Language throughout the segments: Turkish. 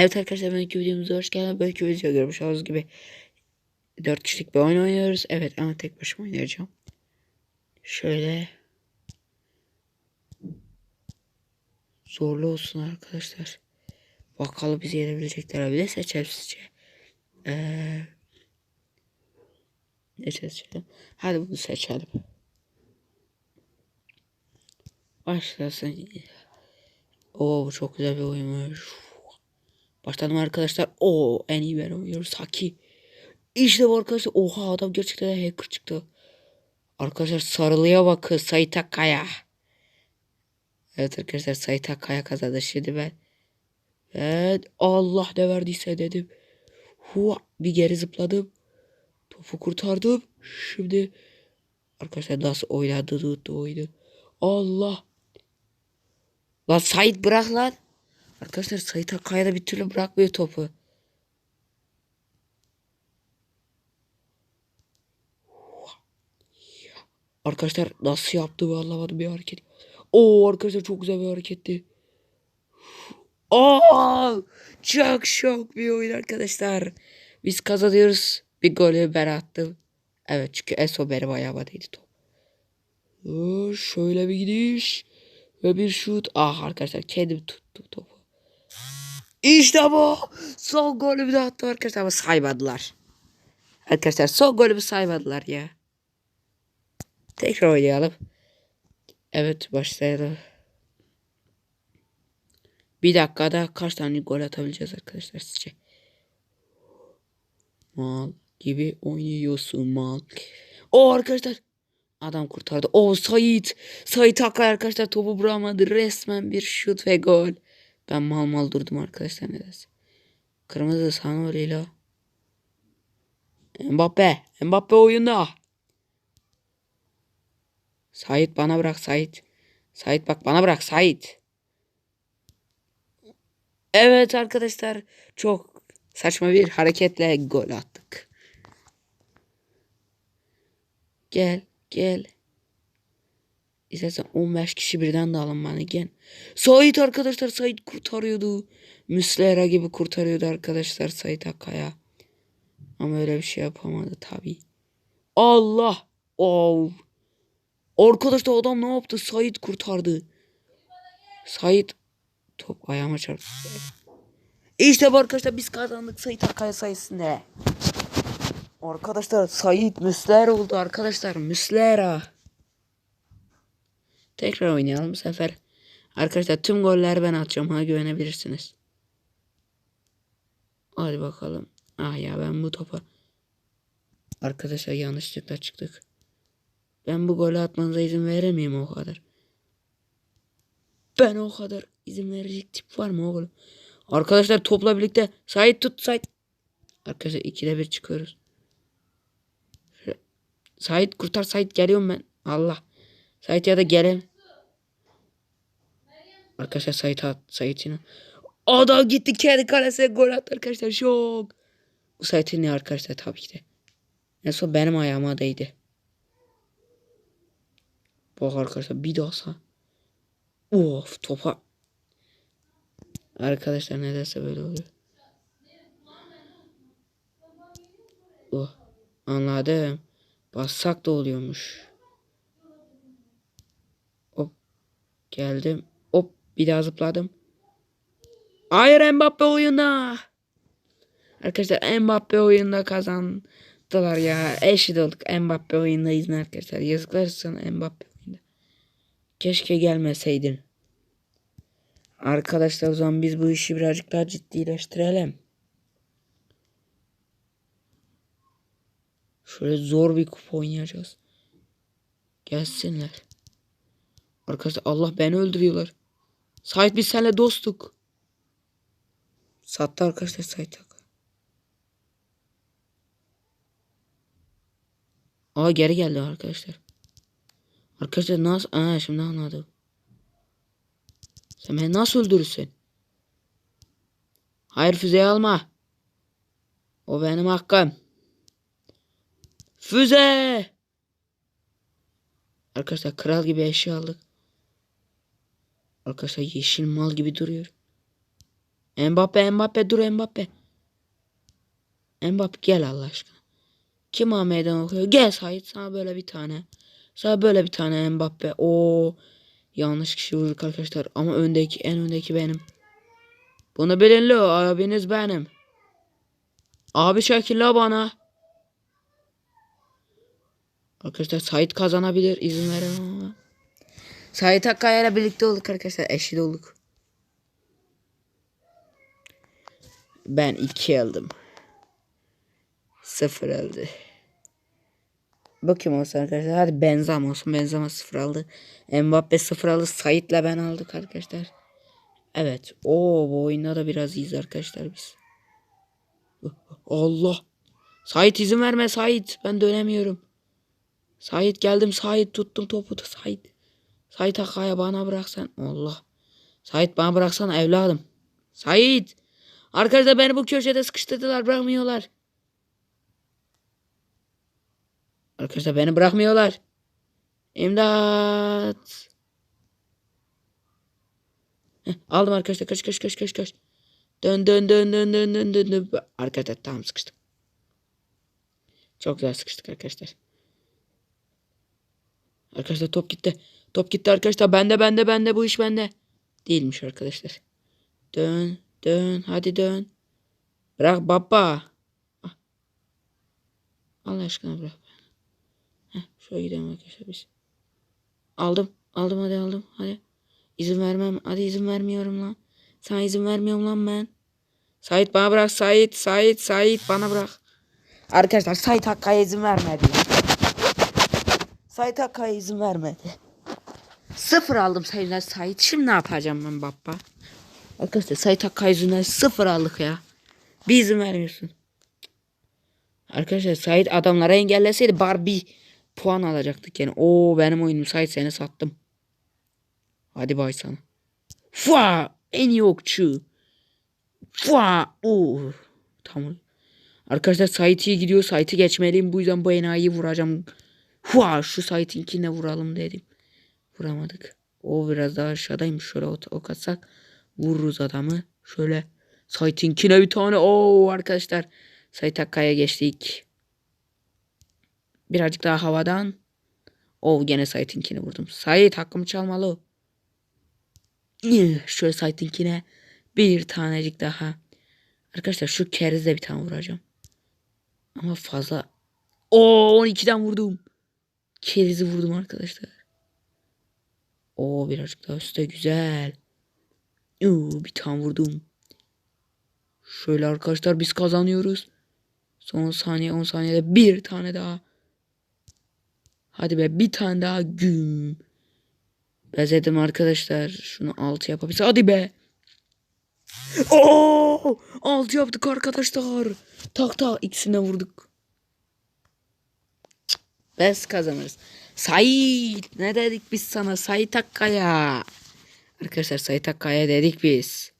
Evet arkadaşlar belki videomuza hoş geldiniz. Belki video görmüş olduğunuz gibi 4 kişilik bir oyun oynuyoruz. Evet ama tek başıma oynayacağım. Şöyle zorlu olsun arkadaşlar. Bakalım bizi yenebilecekler. Bir de seçelim sizce. Ee, ne seçelim? Hadi bunu seçelim. Başlasın. Oo çok güzel bir oyunmuş. Başladım arkadaşlar. Oo en iyi ben oynuyoruz. Haki. İşte bu arkadaşlar. Oha adam gerçekten de hacker çıktı. Arkadaşlar sarılıya bakın. Sait Akkaya. Evet arkadaşlar Sait Akkaya kazandı. Şimdi ben. Evet Allah ne verdiyse dedim. Hua, bir geri zıpladım. Topu kurtardım. Şimdi arkadaşlar nasıl oynadı oyunu. Allah. Lan Sait bırak lan. Arkadaşlar Sait Akkaya da bir türlü bırakmıyor topu. Arkadaşlar nasıl yaptı anlamadım bir hareket. Oo arkadaşlar çok güzel bir hareketti. Oo çok şok bir oyun arkadaşlar. Biz kazanıyoruz. Bir golü ben attım. Evet çünkü Eso benim ayağıma değdi top. Şöyle bir gidiş. Ve bir şut. Ah arkadaşlar kendim tuttum topu. İşte bu. Son golümü de attım arkadaşlar ama saymadılar. Arkadaşlar son golümü saymadılar ya. Tekrar oynayalım. Evet başlayalım. Bir dakikada kaç tane gol atabileceğiz arkadaşlar sizce? Mal gibi oynuyorsun mal. O arkadaşlar. Adam kurtardı. O Sait. Sait Akkay arkadaşlar topu bırakmadı. Resmen bir şut ve gol. Ben mal mal durdum arkadaşlar nedense. Kırmızı Sanorila. Mbappe. Mbappe oyunda. Sait bana bırak Sait. Sait bak bana bırak Sait. Evet arkadaşlar çok saçma bir hareketle gol attık. Gel gel. İstersen 15 kişi birden de alın bana gel. Sait arkadaşlar Sait kurtarıyordu. Müslera gibi kurtarıyordu arkadaşlar Sait Akkaya. Ama öyle bir şey yapamadı tabi. Allah! Oh! Arkadaşlar adam ne yaptı? Sait kurtardı. Sait top ayağıma çarptı. İşte bu arkadaşlar biz kazandık Sait Akkaya sayesinde. Arkadaşlar Sait Müslera oldu arkadaşlar. Müslera. Tekrar oynayalım bu sefer. Arkadaşlar tüm golleri ben atacağım. Ha güvenebilirsiniz. Hadi bakalım. Ah ya ben bu topa. Arkadaşlar yanlışlıkla çıktık. Ben bu golü atmanıza izin veremeyim o kadar. Ben o kadar izin verecek tip var mı oğlum? Arkadaşlar topla birlikte Sait tut Sait. Arkadaşlar ikide bir çıkıyoruz. Sait kurtar Sait geliyorum ben. Allah. Sait ya da gelin. Arkadaşlar Sait at. Sait yine. Adam gitti kendi kalesine gol attı arkadaşlar. Şok. Bu Sait'in ne arkadaşlar tabii ki de. En son benim ayağıma değdi. Bak arkadaşlar bir daha sağ. Of topa. Arkadaşlar nedense böyle oluyor. Oh anladım. Bassak da oluyormuş. Hop geldim. Bir daha zıpladım. Hayır Mbappe oyunda. Arkadaşlar Mbappe oyunda kazandılar ya. Eşit olduk. Mbappe oyundayız arkadaşlar. Yazıklar sana Mbappe oyunda. Keşke gelmeseydin. Arkadaşlar o zaman biz bu işi birazcık daha ciddileştirelim. Şöyle zor bir kupa oynayacağız. Gelsinler. Arkadaşlar Allah beni öldürüyorlar. Sait biz seninle dostuk. Sattı arkadaşlar Sait Aa geri geldi arkadaşlar. Arkadaşlar nasıl? Aa şimdi anladım. Sen beni nasıl öldürürsün? Hayır füzeyi alma. O benim hakkım. Füze! Arkadaşlar kral gibi eşya aldık. Arkadaşlar yeşil mal gibi duruyor. Mbappe Mbappe dur Mbappe. Mbappe gel Allah aşkına. Kim ha meydan okuyor? Gel Sait sana böyle bir tane. Sana böyle bir tane Mbappe. O yanlış kişi vurduk arkadaşlar. Ama öndeki en öndeki benim. Bunu bilin lo abiniz benim. Abi çekil la bana. Arkadaşlar Sait kazanabilir. izin veremem ama. Sait Akkaya birlikte olduk arkadaşlar. Eşit olduk. Ben iki aldım. Sıfır aldı. Bakayım olsun arkadaşlar. Hadi Benzema olsun. Benzema sıfır aldı. Mbappe sıfır aldı. Sait'le ben aldık arkadaşlar. Evet. Oo bu oyunda da biraz iyiyiz arkadaşlar biz. Allah. Sait izin verme Sait. Ben dönemiyorum. Sait geldim. Sait tuttum topu da Sait. Sait Akkaya bana bıraksan. Allah. Sait bana bıraksan evladım. Sait. Arkadaşlar beni bu köşede sıkıştırdılar. Bırakmıyorlar. Arkadaşlar beni bırakmıyorlar. İmdat. Heh, aldım arkadaşlar. Kaç kaç kaç kaç kaç. Dön dön dön dön dön dön dön dön. Arkadaşlar tamam sıkıştık. Çok güzel sıkıştık arkadaşlar. Arkadaşlar top gitti. Top gitti arkadaşlar. Bende bende bende bu iş bende. Değilmiş arkadaşlar. Dön dön hadi dön. Bırak baba. Ah. Allah aşkına bırak. Heh, şöyle gidelim arkadaşlar biz. Aldım. Aldım hadi aldım. Hadi. İzin vermem. Hadi izin vermiyorum lan. Sana izin vermiyorum lan ben. Sait bana bırak Sait. Sait Sait bana bırak. Arkadaşlar Sait Hakkı'ya izin vermedi. Sait Hakkı'ya izin vermedi. Sıfır aldım sayılar Sait. Şimdi ne yapacağım ben baba? Arkadaşlar Sait Hakkı'ya yüzünden sıfır aldık ya. Bir izin vermiyorsun. Arkadaşlar Sait adamlara engelleseydi Barbie puan alacaktık yani. Oo benim oyunum Sait seni sattım. Hadi bay sana. Fua en iyi okçu. Fua oo. Tamam. Arkadaşlar Sait iyi gidiyor. Sait'i geçmeliyim. Bu yüzden bu enayiyi vuracağım. Fua şu Sait'inkine vuralım dedim. Vuramadık. O biraz daha aşağıdaymış. Şöyle ok, atsak vururuz adamı. Şöyle Sait'inkine bir tane. Oo arkadaşlar. Sait Hakkı'ya geçtik. Birazcık daha havadan. O gene Sait'inkini vurdum. Sait hakkımı çalmalı. Şöyle Sait'inkine bir tanecik daha. Arkadaşlar şu kerizde bir tane vuracağım. Ama fazla. O 12'den vurdum. Kerizi vurdum arkadaşlar. O birazcık daha üstte güzel. Oo, bir tane vurdum. Şöyle arkadaşlar biz kazanıyoruz. Son saniye 10 saniyede bir tane daha. Hadi be bir tane daha güm. Bezedim arkadaşlar. Şunu 6 yapabilsem. Hadi be. Oo! 6 yaptık arkadaşlar. Tak tak ikisine vurduk. Biz kazanırız. Sait ne dedik biz sana Sait Akkaya. Arkadaşlar Sait Akkaya dedik biz.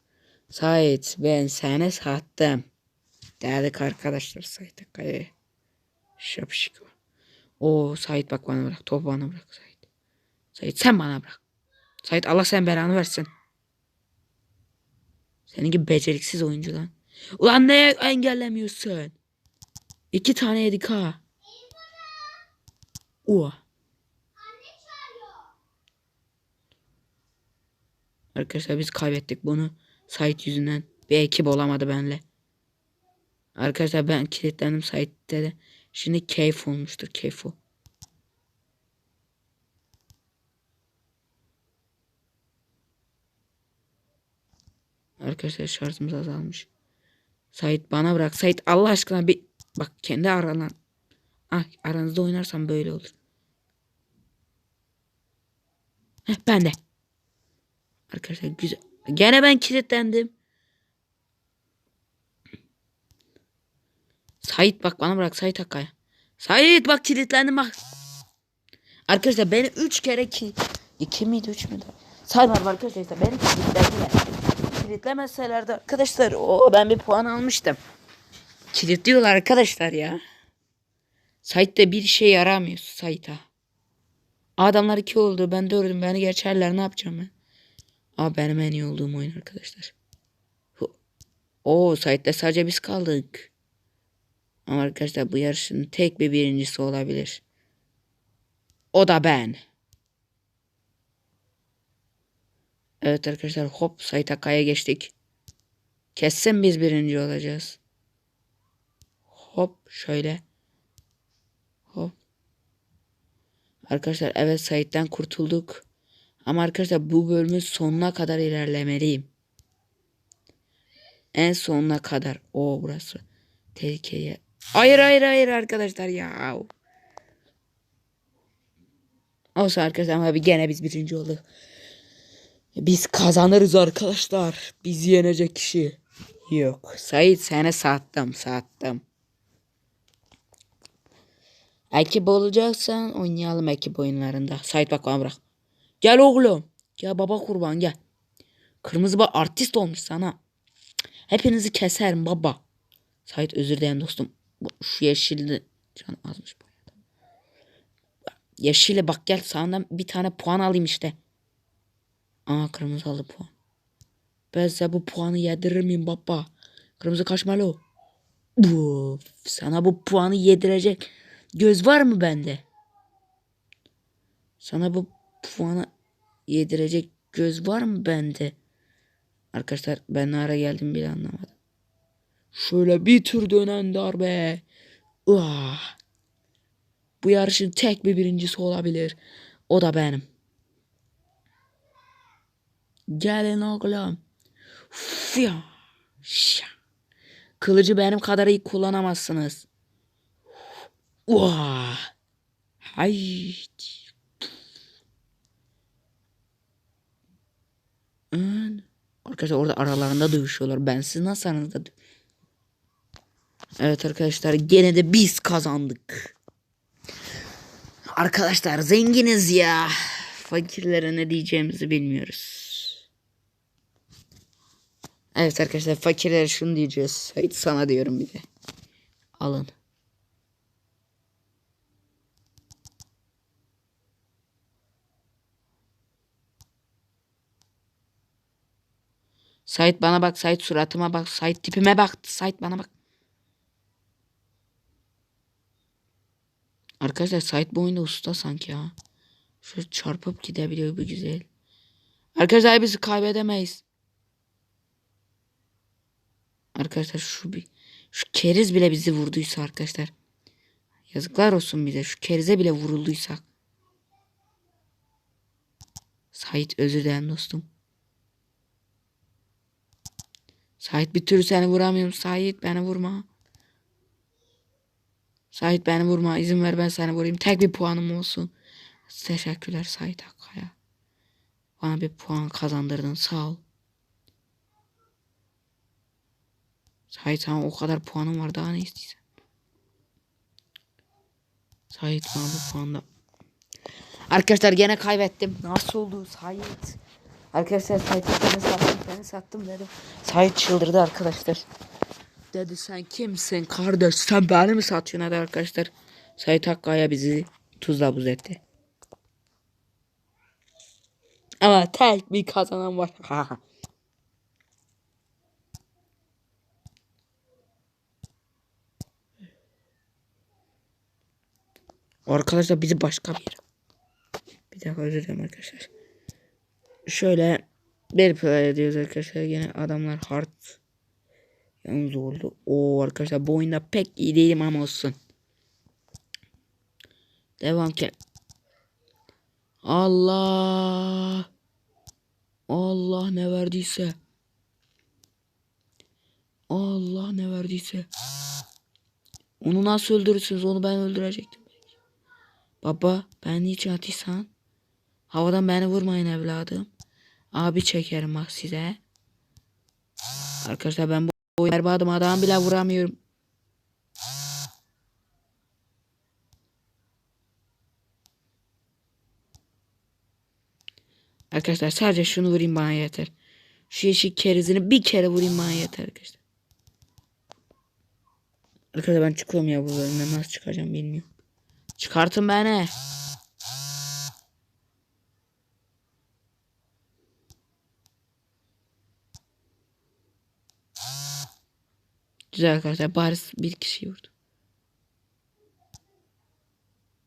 Sait ben seni sattım. Dedik arkadaşlar Sait Akkaya'ya. Şapşiko. O Sait bak bana bırak. Topu bana bırak Sait. Sait sen bana bırak. Sait Allah sen belanı versin. Senin gibi beceriksiz oyuncu lan. Ulan neye engellemiyorsun? İki tane yedik ha. Ua. Arkadaşlar biz kaybettik bunu. Sait yüzünden. Bir ekip olamadı benle. Arkadaşlar ben kilitlendim Sait'te de. Şimdi keyif olmuştur keyif o. Arkadaşlar şarjımız azalmış. Sait bana bırak. Sait Allah aşkına bir bak kendi aralan. Ah aranızda oynarsam böyle olur. Heh, ben de. Arkadaşlar güzel. Gene ben kilitlendim. Sait bak bana bırak Sait Hakkaya. Sait bak kilitlendim bak. Arkadaşlar beni 3 kere ki 2 miydi 3 müydü? Saymadım arkadaşlar işte beni kilitlediler. Kilitlemeselerdi arkadaşlar o ben bir puan almıştım. Kilitliyorlar arkadaşlar ya. Sait de bir şey yaramıyor Sait'a. Adamlar 2 oldu ben 4'üm beni geçerler ne yapacağım ben? Aa benim en iyi olduğum oyun arkadaşlar. Oo site'de sadece biz kaldık. Ama arkadaşlar bu yarışın tek bir birincisi olabilir. O da ben. Evet arkadaşlar hop Sait Akkaya geçtik. Kesin biz birinci olacağız. Hop şöyle. Hop. Arkadaşlar evet Sait'ten kurtulduk. Ama arkadaşlar bu bölümün sonuna kadar ilerlemeliyim. En sonuna kadar. O burası. Tehlikeye. Hayır hayır hayır arkadaşlar ya. Olsa arkadaşlar ama gene biz birinci olduk. Biz kazanırız arkadaşlar. Bizi yenecek kişi. Yok. Sait seni sattım sattım. Ekip olacaksan oynayalım ekip oyunlarında. Sait bak bana bırak. Gel oğlum. Gel baba kurban gel. Kırmızı bak artist olmuş sana. Hepinizi keserim baba. Sait özür dilerim dostum. Şu yeşilli can azmış bu. Yeşile bak gel sağından bir tane puan alayım işte. Aa kırmızı aldı puan. Ben size bu puanı yedirir miyim baba? Kırmızı kaçmalı. Bu sana bu puanı yedirecek göz var mı bende? Sana bu puanı yedirecek göz var mı bende? Arkadaşlar ben ara geldim bile anlamadım. Şöyle bir tur dönen darbe. Ah. Bu yarışın tek bir birincisi olabilir. O da benim. Gelin oğlum. Kılıcı benim kadar iyi kullanamazsınız. Vah. Haydi. Arkadaşlar orada aralarında dövüşüyorlar. Ben siz nasıl aranızda Evet arkadaşlar gene de biz kazandık. Arkadaşlar zenginiz ya. Fakirlere ne diyeceğimizi bilmiyoruz. Evet arkadaşlar fakirlere şunu diyeceğiz. Haydi sana diyorum bir de. Alın. Sait bana bak. Sait suratıma bak. Sait tipime bak. Sait bana bak. Arkadaşlar Sait bu oyunda usta sanki ya. Şöyle çarpıp gidebiliyor bu güzel. Arkadaşlar bizi kaybedemeyiz. Arkadaşlar şu bir şu keriz bile bizi vurduysa arkadaşlar. Yazıklar olsun bize. Şu kerize bile vurulduysak. Sait özür dilerim dostum. Sait bir türlü seni vuramıyorum. Sait beni vurma. Sait beni vurma. İzin ver ben seni vurayım. Tek bir puanım olsun. Teşekkürler Sait Akkaya. Bana bir puan kazandırdın. Sağ ol. Sait sana o kadar puanım var. Daha ne istiyorsun? Sait bana bu puanda. Arkadaşlar gene kaybettim. Nasıl oldu Sait? Arkadaşlar Sait'i beni sattım. Beni sattım dedim. Sait çıldırdı arkadaşlar. Dedi sen kimsin kardeş? Sen beni mi satıyorsun hadi arkadaşlar. Sait Hakkı'ya bizi tuzla buz etti. Ama tek bir kazanan var. arkadaşlar bizi başka bir. Bir dakika özür dilerim arkadaşlar. Şöyle bir play ediyoruz arkadaşlar. Yine adamlar hard. Yalnız oldu. Oo arkadaşlar bu oyunda pek iyi değilim ama olsun. Devam ki. Allah. Allah ne verdiyse. Allah ne verdiyse. Onu nasıl öldürürsünüz? Onu ben öldürecektim. Baba ben niçin atıysan? Havadan beni vurmayın evladım. Abi çekerim bak size. Arkadaşlar ben bu oyunu berbadım adam bile vuramıyorum. Arkadaşlar sadece şunu vurayım bana yeter. Şu yeşil kerizini bir kere vurayım bana yeter arkadaşlar. Arkadaşlar ben çıkıyorum ya bu bölümden nasıl çıkacağım bilmiyorum. Çıkartın beni. Güzel arkadaşlar. Bari bir kişi vurdu.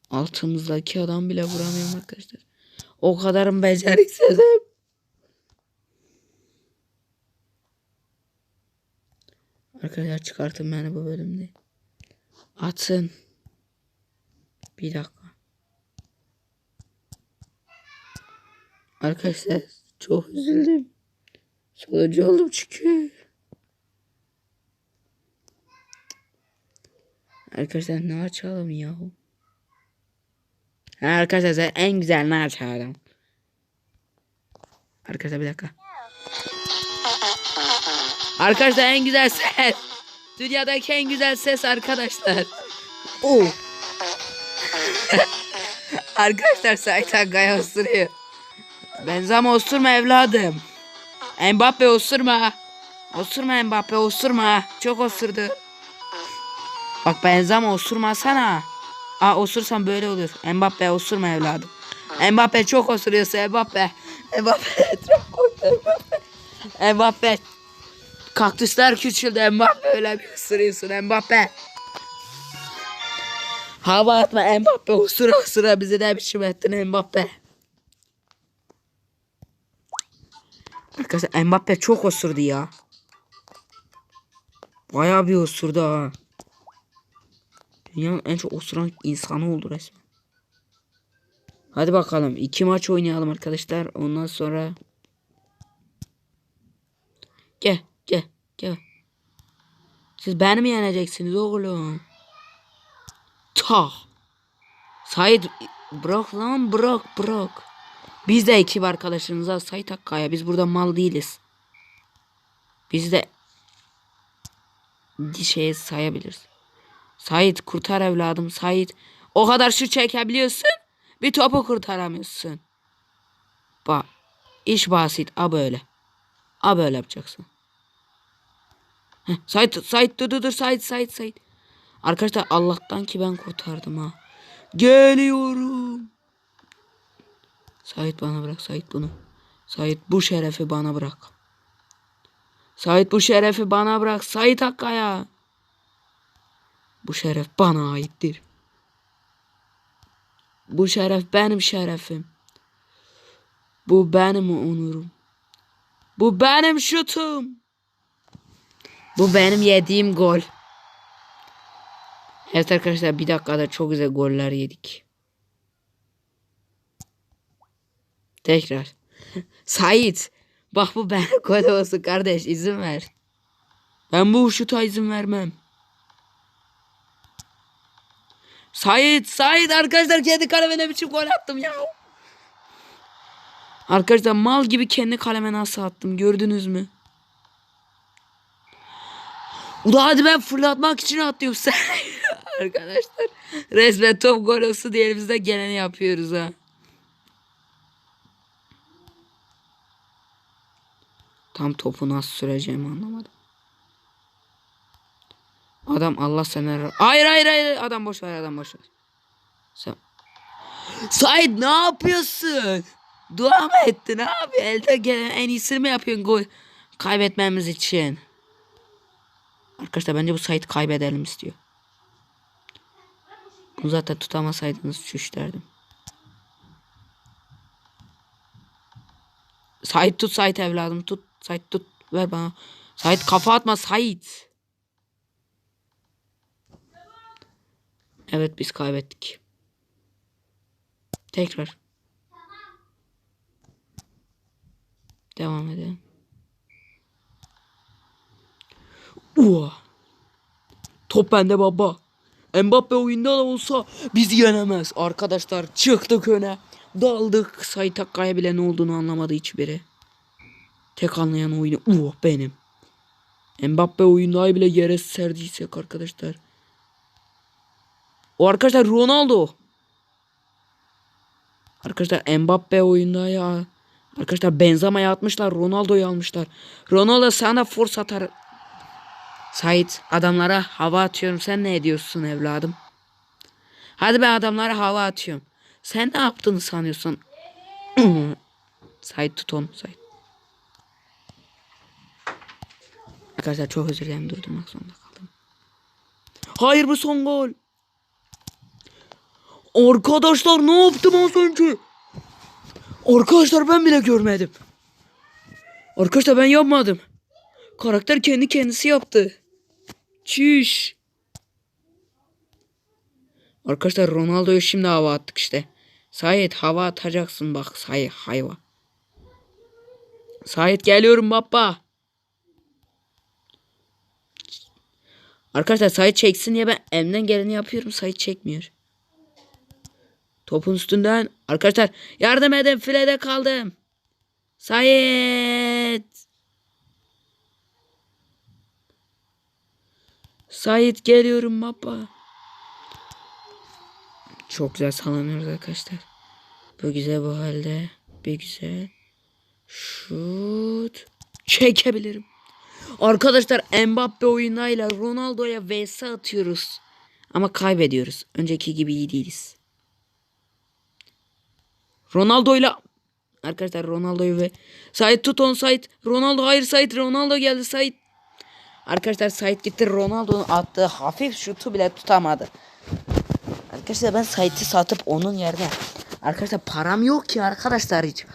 Altımızdaki adam bile vuramıyorum arkadaşlar. O kadarım beceriksizim. Arkadaşlar çıkartın beni bu bölümde. Atın. Bir dakika. Arkadaşlar çok üzüldüm. Sonucu oldum çünkü. Arkadaşlar ne açalım? Ha, Arkadaşlar en güzel ne açalım? Arkadaşlar bir dakika. Arkadaşlar en güzel ses. Dünyadaki en güzel ses arkadaşlar. Oo. arkadaşlar Sait Hakkı'ya osuruyor. Benzema osurma evladım. Mbappe osurma. Osurma Mbappe osurma. Çok osurdu. Bak Benzema osurmasana. Aa osursan böyle olur. Mbappe osurma evladım. Mbappe çok osuruyorsa Mbappe. Mbappe çok korktu Mbappe. Mbappe. Kaktüsler küçüldü Mbappe öyle bir ısırıyorsun Mbappe. Hava atma Mbappe osura osura bizi de biçim ettin Mbappe. Arkadaşlar Mbappe çok osurdu ya. Bayağı bir osurdu ha. Dünyanın en çok osuran insanı oldu resmen. Hadi bakalım. iki maç oynayalım arkadaşlar. Ondan sonra Gel gel gel. Siz beni mi yeneceksiniz oğlum? Ta. Said bırak lan bırak bırak. Biz de ekip arkadaşlarımıza Said Hakkaya. Biz burada mal değiliz. Biz de şeye sayabiliriz. Said kurtar evladım Said. O kadar şu çekebiliyorsun. Bir topu kurtaramıyorsun. Bak iş basit. A böyle. A böyle yapacaksın. Heh, Said, Said dur dur dur Said Said Said. Arkadaşlar Allah'tan ki ben kurtardım ha. Geliyorum. Said bana bırak Said bunu. Said bu şerefi bana bırak. Said bu şerefi bana bırak. Said Hakkaya. Bu şeref bana aittir. Bu şeref benim şerefim. Bu benim onurum. Bu benim şutum. Bu benim yediğim gol. Evet arkadaşlar bir dakikada çok güzel goller yedik. Tekrar. Sait. Bak bu ben gol olsun kardeş izin ver. Ben bu şuta izin vermem. Sait, Sait arkadaşlar kendi kaleme ne biçim gol attım ya. Arkadaşlar mal gibi kendi kaleme nasıl attım gördünüz mü? Ula hadi ben fırlatmak için atıyorum sen. arkadaşlar resmen top gol olsun diye elimizde geleni yapıyoruz ha. Tam topu nasıl süreceğimi anlamadım. Adam Allah seni Hayır hayır hayır adam boş ver adam boş ver. Sen Said ne yapıyorsun? Dua mı ettin abi? Elde gelen en iyisini mi yapıyorsun gol kaybetmemiz için? Arkadaşlar bence bu Said kaybedelim istiyor. Bunu zaten tutamasaydınız çüş derdim. Said tut Said evladım tut. Said tut ver bana. Said kafa atma Said. Evet biz kaybettik. Tekrar. Devam edelim. Ua. Top bende baba. Mbappe oyunda da olsa bizi yenemez. Arkadaşlar çıktık öne. Daldık. Sait Akkaya bile ne olduğunu anlamadı hiçbiri. Tek anlayan oyunu uh benim. Mbappe oyunda bile yere serdiysek arkadaşlar. O arkadaşlar Ronaldo. Arkadaşlar Mbappe oyunda ya. Arkadaşlar Benzema'ya atmışlar. Ronaldo'yu almışlar. Ronaldo sana force atar. Sait adamlara hava atıyorum. Sen ne ediyorsun evladım? Hadi ben adamlara hava atıyorum. Sen ne yaptığını sanıyorsun? Sait tut onu Sait. Arkadaşlar çok özür dilerim durdurmak zorunda kaldım. Hayır bu son gol. Arkadaşlar ne yaptım az önce? Arkadaşlar ben bile görmedim. Arkadaşlar ben yapmadım. Karakter kendi kendisi yaptı. Çüş. Arkadaşlar Ronaldo'yu şimdi hava attık işte. Sayet hava atacaksın bak say hayva. Sayet geliyorum baba. Arkadaşlar Sayet çeksin diye ben elimden geleni yapıyorum. Sayet çekmiyor. Topun üstünden. Arkadaşlar yardım edin filede kaldım. Sayet. Sayet geliyorum baba. Çok güzel sallanıyoruz arkadaşlar. Bu güzel bu halde. Bir güzel. Şut. Çekebilirim. Arkadaşlar Mbappe oyunuyla Ronaldo'ya vs atıyoruz. Ama kaybediyoruz. Önceki gibi iyi değiliz. Ronaldo'yla Arkadaşlar Ronaldo'yu ve Sait tut on Sait. Ronaldo hayır Sait. Ronaldo geldi Sait. Arkadaşlar Sait gitti Ronaldo'nun attığı hafif şutu bile tutamadı. Arkadaşlar ben Sait'i satıp onun yerine Arkadaşlar param yok ki arkadaşlar hiç.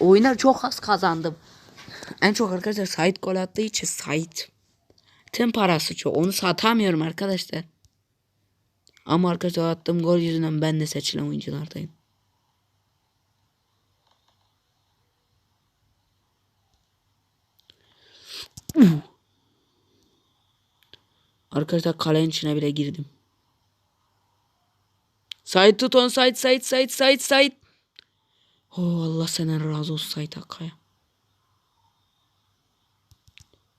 Oyuna çok az kazandım. En çok arkadaşlar Sait gol attığı için Sait. Tüm parası çok. Onu satamıyorum arkadaşlar. Ama arkadaşlar attığım gol yüzünden ben de seçilen oyunculardayım. Arkadaşlar kalenin içine bile girdim. Sait tut on Sait Sait Sait Sait Sait. Oh Allah senden razı olsun Sait Akkaya.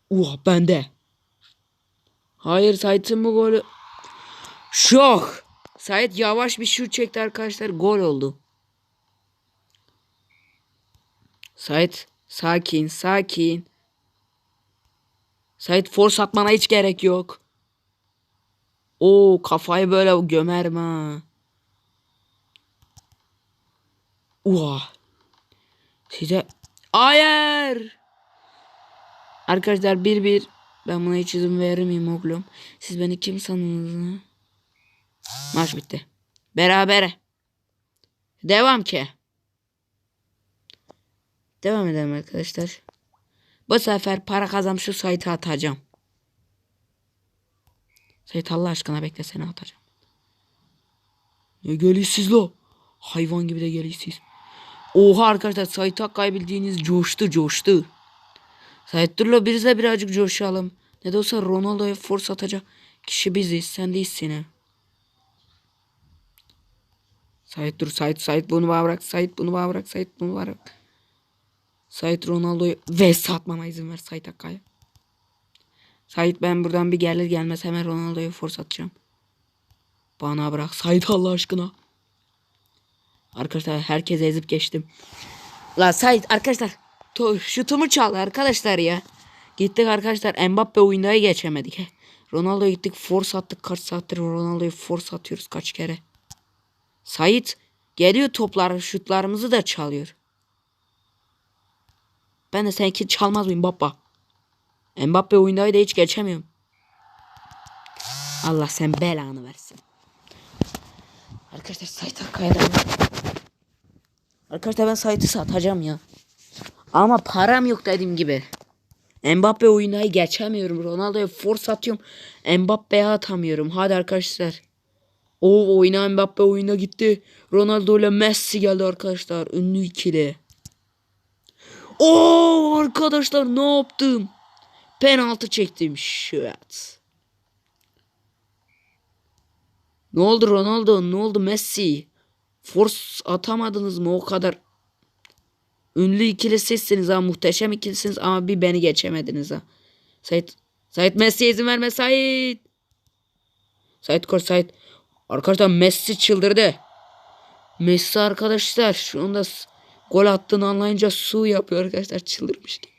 Uh bende. Hayır Sait'in bu golü. Şok. Sait yavaş bir şut çekti arkadaşlar. Gol oldu. Sait sakin sakin. Sait force atmana hiç gerek yok. Oo kafayı böyle gömerim ha. Uha. Size hayır. Arkadaşlar bir bir ben buna hiç izin verir oğlum? Siz beni kim ha? Maç bitti. Berabere. Devam ki. Devam edelim arkadaşlar. Bu sefer para kazan şu sayıta atacağım. Sait Allah aşkına bekle seni atacağım. Ne geliyorsunuz lo? Hayvan gibi de geliyorsunuz. Oha arkadaşlar Sait Akkay bildiğiniz coştu coştu. Sait dur lo biz de birazcık coşalım. Ne de olsa Ronaldo'ya force atacak kişi biziz. Sen değilsin ha. Sait dur Sait Sait bunu bana bırak. Sait bunu bana bırak. Sait bunu bana bırak. Sait Ronaldo'yu ve satmama izin ver Sait Akkay'a. Sait ben buradan bir gelir gelmez hemen Ronaldo'ya force atacağım. Bana bırak Sait Allah aşkına. Arkadaşlar herkese ezip geçtim. La Sait arkadaşlar şutumu çaldı arkadaşlar ya. Gittik arkadaşlar Mbappe oyundaya geçemedik. Ronaldo'ya gittik force attık kaç saattir Ronaldo'ya force atıyoruz kaç kere. Sait geliyor toplar şutlarımızı da çalıyor. Ben de seninki çalmaz mıyım baba? Mbappe oyundaydı hiç geçemiyorum. Allah sen belanı versin. Arkadaşlar Sait Akkaya'dan. Arkadaşlar ben Sait'i satacağım ya. Ama param yok dediğim gibi. Mbappe oyundayı geçemiyorum. Ronaldo'ya force atıyorum. Mbappe'ye atamıyorum. Hadi arkadaşlar. O oyuna Mbappe oyuna gitti. Ronaldo ile Messi geldi arkadaşlar. Ünlü ikili. Oo arkadaşlar ne yaptım? Penaltı çektim. Shit. Ne oldu Ronaldo? Ne oldu Messi? Force atamadınız mı o kadar? Ünlü ikili sizsiniz ha. Muhteşem ikilisiniz ama bir beni geçemediniz ha. Sait. Sait Messi'ye izin verme Sait. Sait koş Sait. Arkadaşlar Messi çıldırdı. Messi arkadaşlar şu anda gol attığını anlayınca su yapıyor arkadaşlar çıldırmış gibi.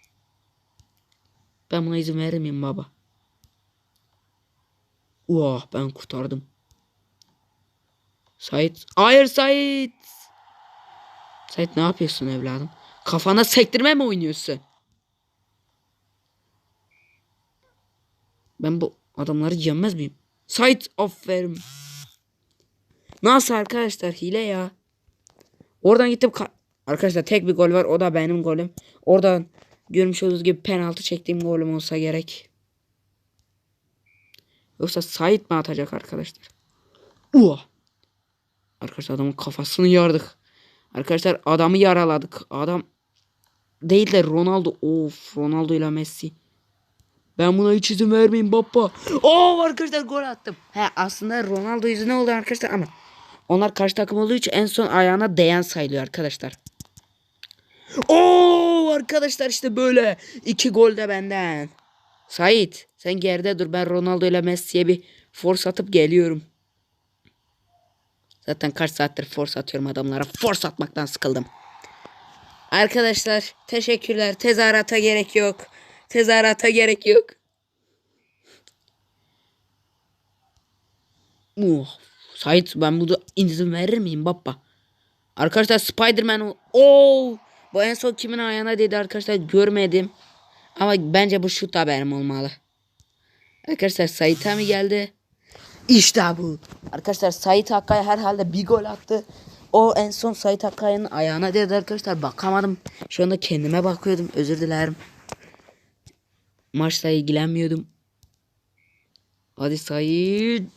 Ben buna izin verir baba? Oh ben kurtardım. Sait. Hayır Sait. Sait ne yapıyorsun evladım? Kafana sektirme mi oynuyorsun? Ben bu adamları yenmez miyim? Sait aferin. Nasıl arkadaşlar hile ya. Oradan gittim ka- arkadaşlar tek bir gol var o da benim golüm. Oradan görmüş olduğunuz gibi penaltı çektiğim golüm olsa gerek. Yoksa Sait mi atacak arkadaşlar? Ua. Arkadaşlar adamın kafasını yardık. Arkadaşlar adamı yaraladık. Adam değil de Ronaldo. Of Ronaldo ile Messi. Ben buna hiç izin vermeyeyim baba. Oo arkadaşlar gol attım. He aslında Ronaldo yüzüne oldu arkadaşlar ama onlar karşı takım olduğu için en son ayağına değen sayılıyor arkadaşlar. Oo arkadaşlar işte böyle iki gol de benden. Sait sen geride dur ben Ronaldo ile Messi'ye bir force atıp geliyorum. Zaten kaç saattir force atıyorum adamlara. Force atmaktan sıkıldım. Arkadaşlar teşekkürler. Tezahürata gerek yok. Tezahürata gerek yok. Oh, Sait ben bunu izin verir miyim baba? Arkadaşlar Spider-Man o. Oo! Bu en son kimin ayağına dedi arkadaşlar görmedim. Ama bence bu şut haberim olmalı. Arkadaşlar Sait'e mi geldi? İşte bu. Arkadaşlar Sait Hakkaya herhalde bir gol attı. O en son Sait Hakkaya'nın ayağına dedi arkadaşlar. Bakamadım. Şu anda kendime bakıyordum. Özür dilerim. Maçla ilgilenmiyordum. Hadi Sait.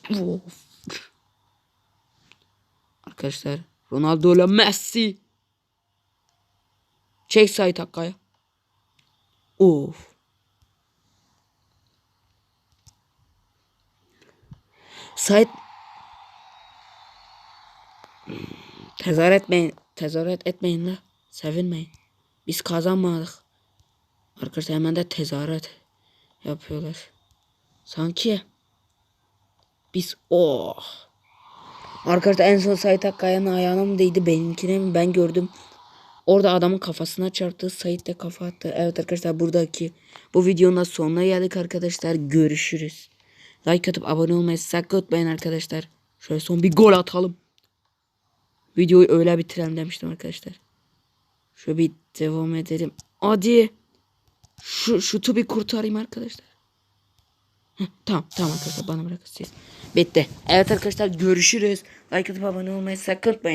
Arkadaşlar Ronaldo ile Messi. Çek Sait Hakkaya. Of. Sait Tezahürat etmeyin. Tezahürat etmeyin la. Sevinmeyin. Biz kazanmadık. Arkadaşlar hemen de tezahürat yapıyorlar. Sanki biz oh. Arkadaşlar en son Sait Akkaya'nın ayağına mı değdi benimkine mi ben gördüm. Orada adamın kafasına çarptı. Sait de kafa attı. Evet arkadaşlar buradaki bu videonun da sonuna geldik arkadaşlar. Görüşürüz. Like atıp abone olmayı sakın unutmayın arkadaşlar. Şöyle son bir gol atalım. Videoyu öyle bitirelim demiştim arkadaşlar. Şöyle bir devam edelim. Hadi. Şu şutu bir kurtarayım arkadaşlar. Heh, tamam tamam arkadaşlar bana bırakın siz. Bitti. Evet arkadaşlar görüşürüz. Like atıp abone olmayı sakın unutmayın.